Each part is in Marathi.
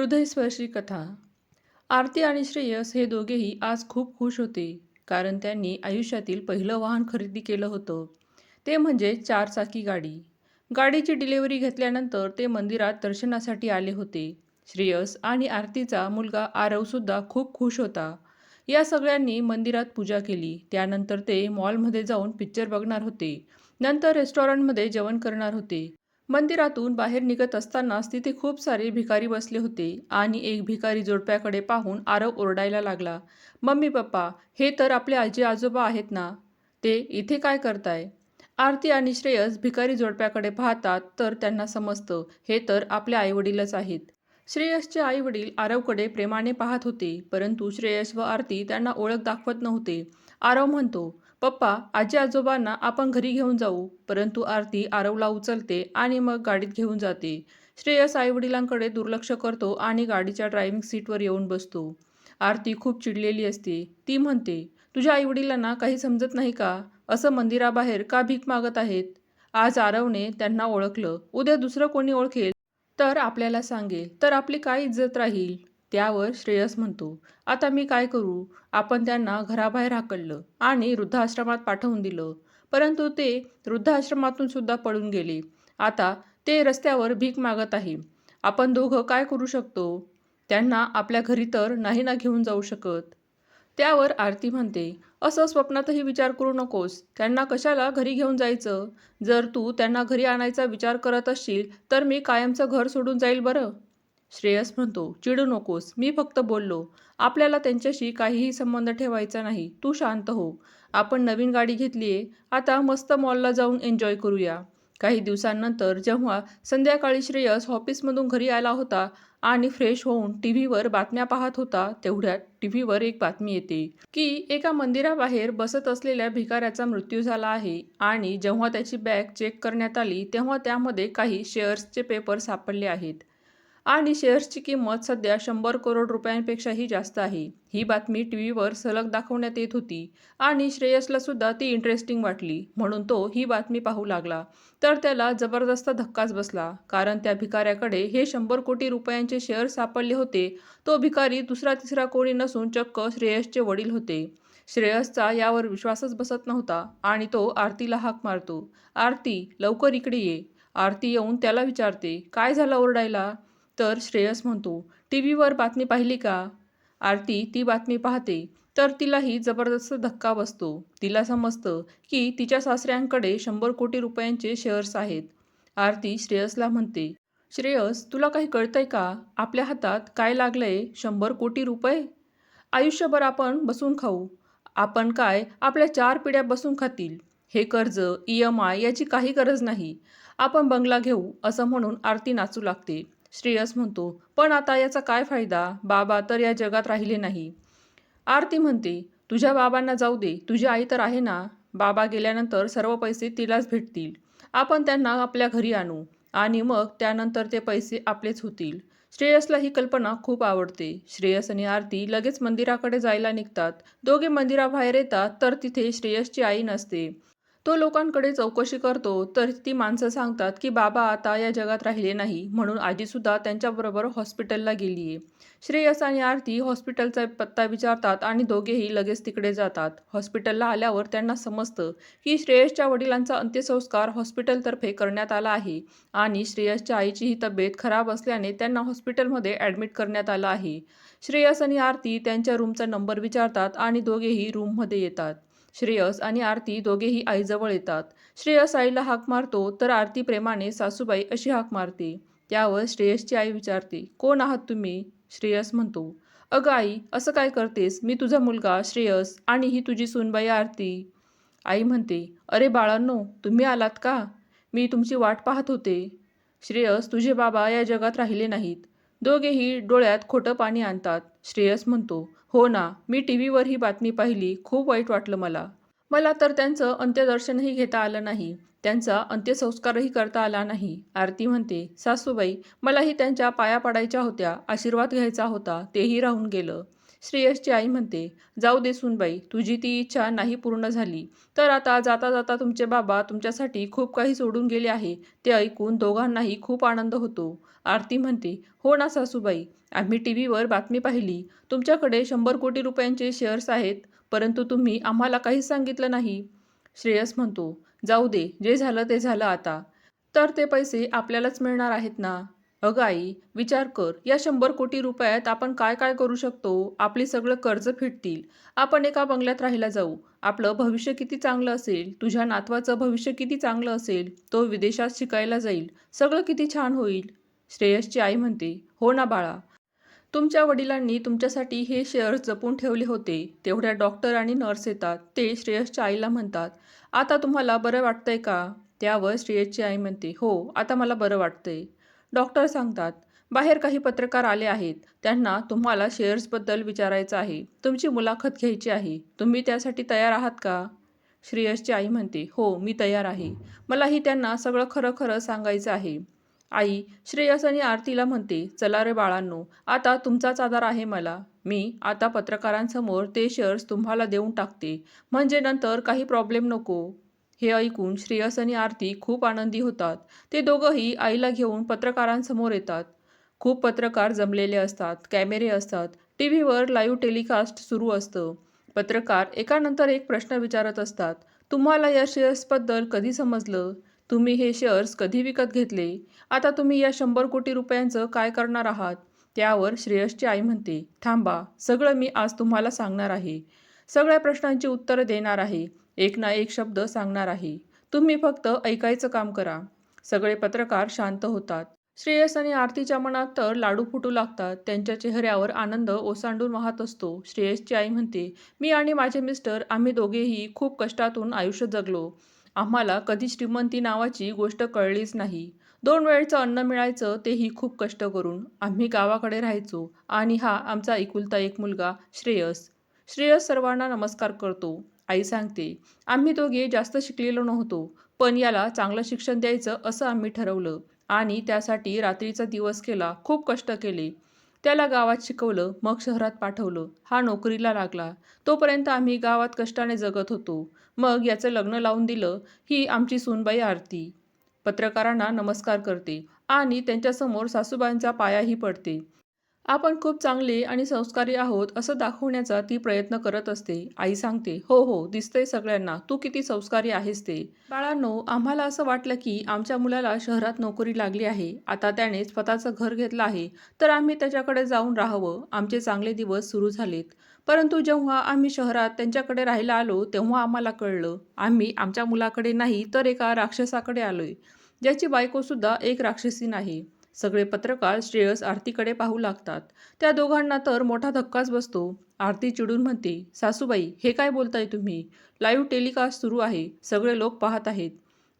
हृदयस्पर्शी कथा. आरती आणि श्रेयस हे दोघेही आज खूप खुश होते कारण त्यांनी आयुष्यातील पहिलं वाहन खरेदी केलं होतं. ते म्हणजे चारचाकी गाडी. गाडीची डिलिव्हरी घेतल्यानंतर ते मंदिरात दर्शनासाठी आले होते. श्रेयस आणि आरतीचा मुलगा आरवसुद्धा खूप खुश होता. या सगळ्यांनी मंदिरात पूजा केली. त्यानंतर ते मॉलमध्ये जाऊन पिक्चर बघणार होते. नंतर रेस्टॉरंटमध्ये जेवण करणार होते. मंदिरातून बाहेर निघत असतानाच तिथे खूप सारे भिकारी बसले होते आणि एक भिकारी जोडप्याकडे पाहून आरव ओरडायला लागला मम्मी पप्पा हे तर आपले आजी आजोबा आहेत ना? ते इथे काय करताय? आरती आणि श्रेयस भिकारी जोडप्याकडे पाहतात तर त्यांना समजतं हे तर आपले आईवडीलच आहेत. श्रेयसचे आईवडील आरवकडे प्रेमाने पाहत होते परंतु श्रेयस व आरती त्यांना ओळख दाखवत नव्हते. आरव म्हणतो पप्पा आजी आजोबांना आपण घरी घेऊन जाऊ. परंतु आरती आरवला उचलते आणि मग गाडीत घेऊन जाते. श्रेयस आईवडिलांकडे दुर्लक्ष करतो आणि गाडीच्या ड्रायव्हिंग सीटवर येऊन बसतो. आरती खूप चिडलेली असते. ती म्हणते तुझ्या आईवडिलांना काही समजत नाही का? असं मंदिराबाहेर का भीक मागत आहेत? आज आरवने त्यांना ओळखलं. उद्या दुसरं कोणी ओळखेल? तर आपल्याला सांगेल. तर आपली काय इज्जत राहील? त्यावर श्रेयस म्हणतो आता मी काय करू आपण त्यांना घराबाहेर हाकललं आणि वृद्धाश्रमात पाठवून दिलं. परंतु ते वृद्धाश्रमातून सुद्धा पळून गेले. आता ते रस्त्यावर भीक मागत आहे. आपण दोघं काय करू शकतो? त्यांना आपल्या घरी तर नाही ना घेऊन जाऊ शकत. त्यावर आरती म्हणते असं स्वप्नातही विचार करू नकोस. त्यांना कशाला घरी घेऊन जायचं? जर तू त्यांना घरी आणायचा विचार करत असशील तर मी कायमचं घर सोडून जाईल बरं. श्रेयस म्हणतो चिडू नकोस मी फक्त बोललो. आपल्याला त्यांच्याशी काहीही संबंध ठेवायचा नाही. तू शांत हो. आपण नवीन गाडी घेतलीये. आता मस्त मॉलला जाऊन एन्जॉय करूया. काही दिवसांनंतर जेव्हा संध्याकाळी श्रेयस ऑफिसमधून घरी आला होता आणि फ्रेश होऊन टी व्हीवर बातम्या पाहत होता तेवढ्यात टी व्हीवर एक बातमी येते की एका मंदिराबाहेर बसत असलेल्या भिकाऱ्याचा मृत्यू झाला आहे आणि जेव्हा त्याची बॅग चेक करण्यात आली तेव्हा त्यामध्ये काही शेअर्सचे पेपर सापडले आहेत. आणि शेअर्सची किंमत सध्या शंभर करोड रुपयांपेक्षाही जास्त आहे. ही बातमी टी व्हीवर सलग दाखवण्यात येत होती आणि श्रेयसला सुद्धा ती इंटरेस्टिंग वाटली. म्हणून तो ही बातमी पाहू लागला. तर त्याला जबरदस्त धक्काच बसला. कारण त्या भिकाऱ्याकडे हे शंभर कोटी रुपयांचे शेअर सापडले होते. तो भिकारी दुसरा तिसरा कोणी नसून चक्क श्रेयसचे वडील होते. श्रेयसचा यावर विश्वासच बसत नव्हता आणि तो आरतीला हाक मारतो. आरती लवकर इकडे ये. आरती येऊन त्याला विचारते काय झालं ओरडायला? तर श्रेयस म्हणतो टी व्हीवर बातमी पाहिली का आरती ती बातमी पाहते तर तिलाही जबरदस्त धक्का बसतो. तिला समजतं की तिच्या सासऱ्यांकडे शंभर कोटी रुपयांचे शेअर्स आहेत. आरती श्रेयसला म्हणते श्रेयस तुला काही कळतंय का? आपल्या हातात काय लागलंय? शंभर कोटी रुपये? आयुष्यभर आपण बसून खाऊ. आपण काय आपल्या चार पिढ्या बसून खातील? हे कर्ज ई एम आय याची काही गरज नाही. आपण बंगला घेऊ असं म्हणून आरती नाचू लागते. श्रेयस म्हणतो पण आता याचा काय फायदा? बाबा तर या जगात राहिले नाही. आरती म्हणते तुझ्या बाबांना जाऊ दे तुझी आई तर आहे ना? बाबा गेल्यानंतर सर्व पैसे तिलाच भेटतील. आपण त्यांना आपल्या घरी आणू. आणि मग त्यानंतर ते पैसे आपलेच होतील. श्रेयसला ही कल्पना खूप आवडते. श्रेयस आणि आरती लगेच मंदिराकडे जायला निघतात. दोघे मंदिराबाहेर येतात तर तिथे श्रेयसची आई नसते. तो लोकांकडे चौकशी करतो तर ती माणसं सांगतात की बाबा आता या जगात राहिले नाही. म्हणून आजीसुद्धा त्यांच्याबरोबर हॉस्पिटलला गेली आहे श्रेयस आणि आरती हॉस्पिटलचा पत्ता विचारतात आणि दोघेही लगेच तिकडे जातात. हॉस्पिटलला आल्यावर त्यांना समजतं की श्रेयसच्या वडिलांचा अंत्यसंस्कार हॉस्पिटलतर्फे करण्यात आला आहे आणि श्रेयसच्या आईचीही तब्येत खराब असल्याने त्यांना हॉस्पिटलमध्ये ॲडमिट करण्यात आलं आहे. श्रेयस आणि आरती त्यांच्या रूमचा नंबर विचारतात आणि दोघेही रूममध्ये येतात. श्रेयस आणि आरती दोघेही आईजवळ येतात. श्रेयस आईला हाक मारतो तर आरती प्रेमाने सासूबाई अशी हाक मारते. त्यावर श्रेयसची आई विचारते कोण आहात तुम्ही? श्रेयस म्हणतो अगं आई असं काय करतेस? मी तुझा मुलगा श्रेयस आणि ही तुझी सूनबाई आरती. आई म्हणते अरे बाळांनो तुम्ही आलात का? मी तुमची वाट पाहत होते. श्रेयस तुझे बाबा या जगात राहिले नाहीत. दोघेही डोळ्यात खोटं पाणी आणतात. श्रेयस म्हणतो हो ना मी टी व्हीवर ही बातमी पाहिली खूप वाईट वाटलं मला. मला तर त्यांचं अंत्यदर्शनही घेता आलं नाही त्यांचा अंत्यसंस्कारही करता आला नाही. आरती म्हणते सासूबाई मलाही त्यांच्या पाया पडायच्या होत्या आशीर्वाद घ्यायचा होता तेही राहून गेलं. श्रेयसची आई म्हणते जाऊ दे सुनबाई तुझी ती इच्छा नाही पूर्ण झाली. तर आता जाता जाता तुमचे बाबा तुमच्यासाठी खूप काही सोडून गेले आहे. ते ऐकून दोघांनाही खूप आनंद होतो. आरती म्हणते हो ना सासूबाई आम्ही टी व्हीवर बातमी पाहिली. तुमच्याकडे शंभर कोटी रुपयांचे शेअर्स आहेत परंतु तुम्ही आम्हाला काहीच सांगितलं नाही. श्रेयस म्हणतो जाऊ दे जे झालं ते झालं आता. तर ते पैसे आपल्यालाच मिळणार आहेत ना? अगं आई विचार कर. या शंभर कोटी रुपयात आपण काय काय करू शकतो? आपली सगळं कर्ज फिटतील. आपण एका बंगल्यात राहायला जाऊ. आपलं भविष्य किती चांगलं असेल? तुझ्या नातवाचं भविष्य किती चांगलं असेल? तो विदेशात शिकायला जाईल. सगळं किती छान होईल? श्रेयसची आई म्हणते हो ना बाळा. तुमच्या वडिलांनी तुमच्यासाठी हे शेअर्स जपून ठेवले होते. तेवढ्या डॉक्टर आणि नर्स येतात. ते श्रेयसच्या आईला म्हणतात आता तुम्हाला बरं वाटतंय का? त्यावर श्रेयसची आई म्हणते हो आता मला बरं वाटतंय. डॉक्टर सांगतात बाहेर काही पत्रकार आले आहेत. त्यांना तुम्हाला शेअर्सबद्दल विचारायचं आहे. तुमची मुलाखत घ्यायची आहे. तुम्ही त्यासाठी तयार आहात का? श्रेयसची आई म्हणते हो मी तयार आहे. मलाही त्यांना सगळं खरं खरं सांगायचं आहे. आई श्रेयस आणि आरतीला म्हणते चला रे बाळांनो आता तुमचाच आधार आहे मला. मी आता पत्रकारांसमोर ते शेअर्स तुम्हाला देऊन टाकते. म्हणजे नंतर काही प्रॉब्लेम नको. हे ऐकून श्रेयस आणि आरती खूप आनंदी होतात. ते दोघंही आईला घेऊन पत्रकारांसमोर येतात. खूप पत्रकार जमलेले असतात कॅमेरे असतात टी व्हीवर लाईव्ह टेलिकास्ट सुरू असतं. पत्रकार एकानंतर एक प्रश्न विचारत असतात तुम्हाला या शेअर्सबद्दल कधी समजलं? तुम्ही हे शेअर्स कधी विकत घेतले? आता तुम्ही या शंभर कोटी रुपयांचं काय करणार आहात? त्यावर श्रेयसची आई म्हणते थांबा सगळं मी आज तुम्हाला सांगणार आहे. सगळ्या प्रश्नांची उत्तरं देणार आहे. एक ना एक शब्द सांगणार आहे. तुम्ही फक्त ऐकायचं काम करा. सगळे पत्रकार शांत होतात. श्रेयस आणि आरतीच्या मनात तर लाडू फुटू लागतात. त्यांच्या चेहऱ्यावर आनंद ओसांडून वाहत असतो. श्रेयसची आई म्हणते मी आणि माझे मिस्टर आम्ही दोघेही खूप कष्टातून आयुष्य जगलो. आम्हाला कधी श्रीमंती नावाची गोष्ट कळलीच नाही. दोन वेळचं अन्न मिळायचं तेही खूप कष्ट करून. आम्ही गावाकडे राहायचो आणि हा आमचा एकुलता एक मुलगा श्रेयस. श्रेयस सर्वांना नमस्कार करतो. आई सांगते आम्ही दोघे जास्त शिकलेलो नव्हतो पण याला चांगलं शिक्षण द्यायचं असं आम्ही ठरवलं आणि त्यासाठी रात्रीचा दिवस केला खूप कष्ट केले. त्याला गावात शिकवलं मग शहरात पाठवलं. हा नोकरीला लागला. तोपर्यंत आम्ही गावात कष्टाने जगत होतो. मग याचं लग्न लावून दिलं ही आमची सूनबाई आरती. पत्रकारांना नमस्कार करते आणि त्यांच्यासमोर सासूबाईंचा पायाही पडते. आपण खूप चांगले आणि संस्कारी आहोत असं दाखवण्याचा ती प्रयत्न करत असते. आई सांगते हो हो दिसतंय सगळ्यांना. तू किती संस्कारी आहेस ते. बाळांनो आम्हाला असं वाटलं की आमच्या मुलाला शहरात नोकरी लागली आहे. आता त्याने स्वतःचं घर घेतलं आहे. तर आम्ही त्याच्याकडे जाऊन राहावं. आमचे चांगले दिवस सुरू झालेत. परंतु जेव्हा आम्ही शहरात त्यांच्याकडे राहायला आलो तेव्हा आम्हाला कळलं आम्ही आमच्या मुलाकडे नाही तर एका राक्षसाकडे आलोय. ज्याची बायकोसुद्धा एक राक्षसी नाही. सगळे पत्रकार श्रेयस आरतीकडे पाहू लागतात. त्या दोघांना तर मोठा धक्काच बसतो. आरती चिडून म्हणते सासूबाई हे काय बोलताय तुम्ही? लाईव्ह टेलिकास्ट सुरू आहे. सगळे लोक पाहत आहेत.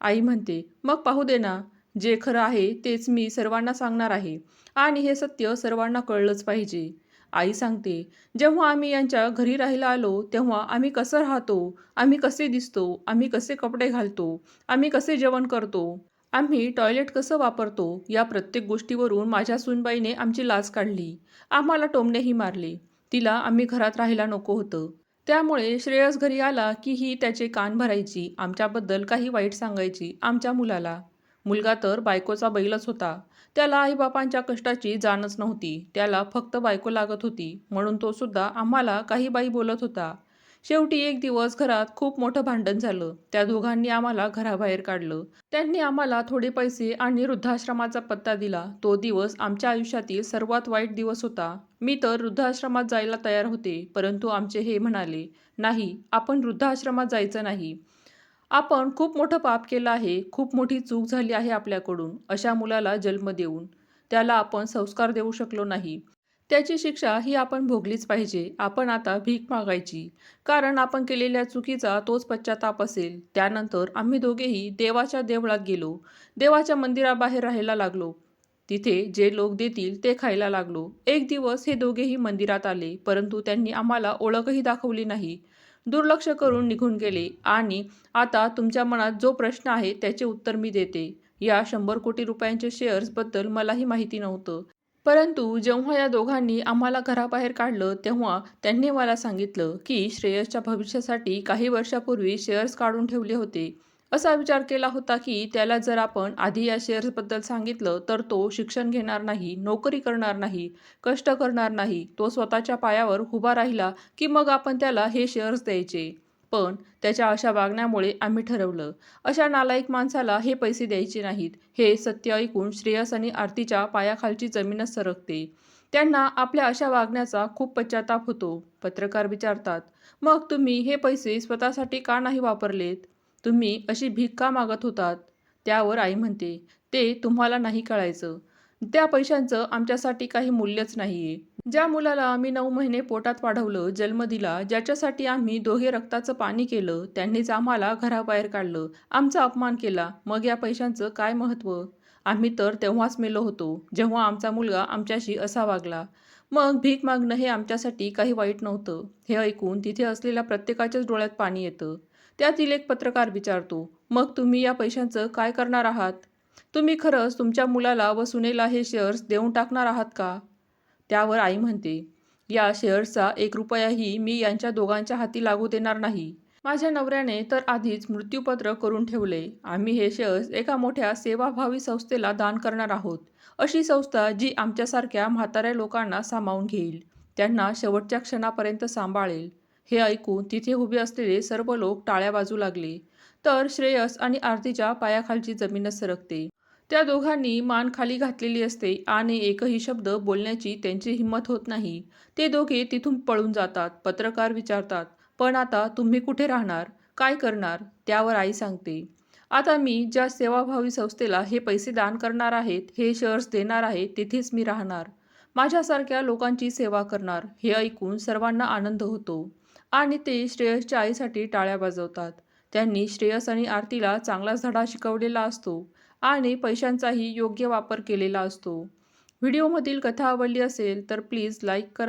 आई म्हणते मग पाहू दे ना. जे खरं आहे तेच मी सर्वांना सांगणार आहे. आणि हे सत्य सर्वांना कळलंच पाहिजे. आई सांगते जेव्हा आम्ही यांच्या घरी राहायला आलो तेव्हा आम्ही कसं राहतो? आम्ही कसे दिसतो? आम्ही कसे कपडे घालतो? आम्ही कसे जेवण करतो? आम्ही टॉयलेट कसं वापरतो या प्रत्येक गोष्टीवरून माझ्या सुनबाईने आमची लाज काढली. आम्हाला टोमणेही मारले. तिला आम्ही घरात राहायला नको होतं. त्यामुळे श्रेयस घरी आला की ही त्याचे कान भरायची आमच्याबद्दल काही वाईट सांगायची आमच्या मुलाला. मुलगा तर बायकोचा बैलच होता. त्याला आईबापांच्या कष्टाची जाणच नव्हती. त्याला फक्त बायको लागत होती. म्हणून तो सुद्धा आम्हाला काही बाई बोलत होता. शेवटी एक दिवस घरात खूप मोठं भांडण झालं. त्या दोघांनी आम्हाला घराबाहेर काढलं. त्यांनी आम्हाला थोडे पैसे आणि वृद्धाश्रमाचा पत्ता दिला. तो दिवस आमच्या आयुष्यातील सर्वात वाईट दिवस होता. मी तर वृद्धाश्रमात जायला तयार होते परंतु आमचे हे म्हणाले नाही आपण वृद्धाश्रमात जायचं नाही. आपण खूप मोठं पाप केलं आहे खूप मोठी चूक झाली आहे आपल्याकडून अशा मुलाला जन्म देऊन. त्याला आपण संस्कार देऊ शकलो नाही. त्याची शिक्षा ही आपण भोगलीच पाहिजे. आपण आता भीक मागायची. कारण आपण केलेल्या चुकीचा तोच पश्चाताप असेल. त्यानंतर आम्ही दोघेही देवाच्या देवळात गेलो. देवाच्या मंदिराबाहेर राहायला लागलो. तिथे जे लोक देतील ते खायला लागलो. एक दिवस हे दोघेही मंदिरात आले परंतु त्यांनी आम्हाला ओळखही दाखवली नाही. दुर्लक्ष करून निघून गेले. आणि आता तुमच्या मनात जो प्रश्न आहे त्याचे उत्तर मी देते. या शंभर कोटी रुपयांच्या शेअर्सबद्दल मलाही माहिती नव्हतं. परंतु जेव्हा या दोघांनी आम्हाला घराबाहेर काढलं तेव्हा त्यांनी मला सांगितलं की श्रेयसच्या भविष्यासाठी काही वर्षापूर्वी शेअर्स काढून ठेवले होते. असा विचार केला होता की त्याला जर आपण आधी या शेअर्सबद्दल सांगितलं तर तो शिक्षण घेणार नाही नोकरी करणार नाही कष्ट करणार नाही तो स्वतःच्या पायावर उभा राहिला की मग आपण त्याला हे शेअर्स द्यायचे. पण त्याच्या अशा वागण्यामुळे आम्ही ठरवलं. अशा नालायक माणसाला हे पैसे द्यायचे नाहीत हे सत्य ऐकून श्रेयस आणि आरतीच्या पायाखालची जमीनच सरकते. त्यांना आपल्या अशा वागण्याचा खूप पश्चाताप होतो. पत्रकार विचारतात मग तुम्ही हे पैसे स्वतःसाठी का नाही वापरलेत? तुम्ही अशी भीक का मागत होतात? त्यावर आई म्हणते ते तुम्हाला नाही कळायचं. त्या पैशांचं आमच्यासाठी काही मूल्यच नाही आहे ज्या मुलाला आम्ही नऊ महिने पोटात वाढवलं जन्म दिला ज्याच्यासाठी आम्ही दोघे रक्ताचं पाणी केलं त्यांनीच आम्हाला घराबाहेर काढलं. आमचा अपमान केला. मग या पैशांचं काय महत्त्व? आम्ही तर तेव्हाच मेलो होतो जेव्हा आमचा मुलगा आमच्याशी असा वागला. मग भीक मागणं हे आमच्यासाठी काही वाईट नव्हतं. हे ऐकून तिथे असलेल्या प्रत्येकाच्याच डोळ्यात पाणी येतं. त्यातील एक पत्रकार विचारतो मग तुम्ही या पैशांचं काय करणार आहात? तुम्ही खरंच तुमच्या मुलाला व सुनेला हे शेअर्स देऊन टाकणार आहात का? त्यावर आई म्हणते या शेअर्सचा एक रुपयाही मी यांच्या दोघांच्या हाती लागू देणार नाही. माझ्या नवऱ्याने तर आधीच मृत्यूपत्र करून ठेवले. आम्ही हे शेअर्स एका मोठ्या सेवाभावी संस्थेला दान करणार आहोत. अशी संस्था जी आमच्यासारख्या म्हाताऱ्या लोकांना सामावून घेईल त्यांना शेवटच्या क्षणापर्यंत सांभाळेल. हे ऐकून तिथे उभे असलेले सर्व लोक टाळ्या बाजू लागले. तर श्रेयस आणि आरतीच्या पायाखालची जमीनच सरकते. त्या दोघांनी मान खाली घातलेली असते आणि एकही शब्द बोलण्याची त्यांची हिंमत होत नाही. ते दोघे तिथून पळून जातात पत्रकार विचारतात पण आता तुम्ही कुठे राहणार? काय करणार? त्यावर आई सांगते. आता मी ज्या सेवाभावी संस्थेला हे पैसे दान करणार आहेत हे शेअर्स देणार आहे तिथेच मी राहणार. माझ्यासारख्या लोकांची सेवा करणार. हे ऐकून सर्वांना आनंद होतो आणि ते श्रेयसच्या आईसाठी टाळ्या वाजवतात. त्यांनी श्रेयस आणि आरतीला चांगलाच धडा शिकवलेला असतो. आणि पैशांचाही योग्य वापर केलेला असतो. व्हिडिओमधील कथा आवडली असेल तर प्लीज लाईक करा.